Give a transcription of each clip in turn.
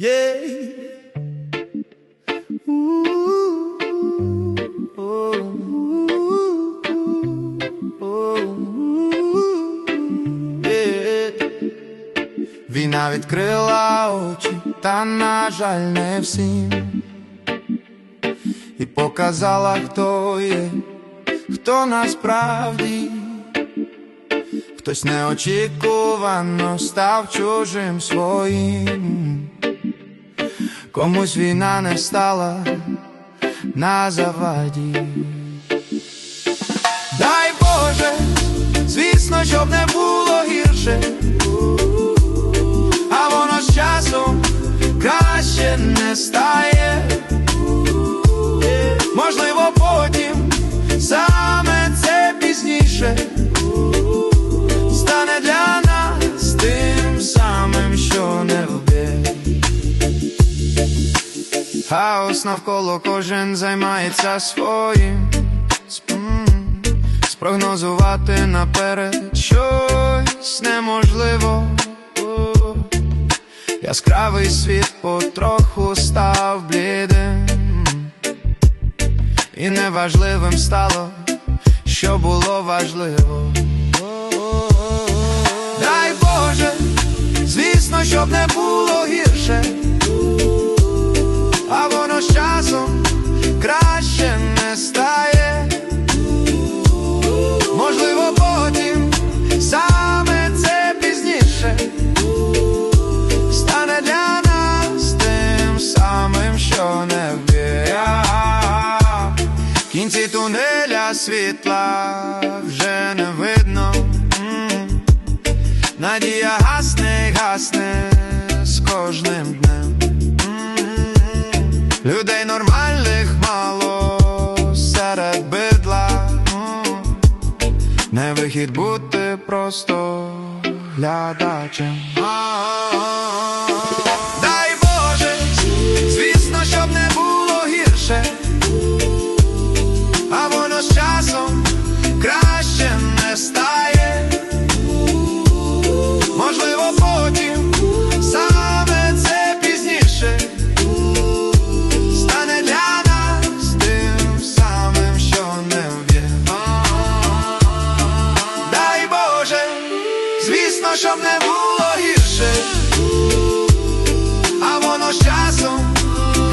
Yeah. Ooh, oh, oh. Війна відкрила очі, та, на жаль, не всім. І показала, хто є, хто насправді. Хтось неочікувано став чужим своїм. Комусь війна не стала на заваді. Дай Боже, звісно, щоб не було гірше, а воно з часом краще не стає. Хаос навколо кожен займається своїм. Спрогнозувати наперед щось неможливо. Яскравий світ потроху став блідим. І неважливим стало, що було важливо. Дай Боже, звісно, щоб не було гірше, Кінці тунеля світла вже не видно. Надія гасне, гасне з кожним днем. Людей нормальних мало серед бидла. Не вихід бути просто глядачем. Щоб не було гірше, а воно з часом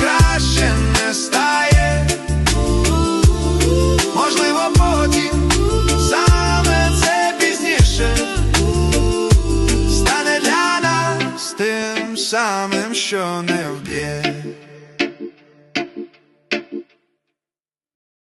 краще не стає. Можливо, потім саме це пізніше стане для нас тим самим, що не вб'є.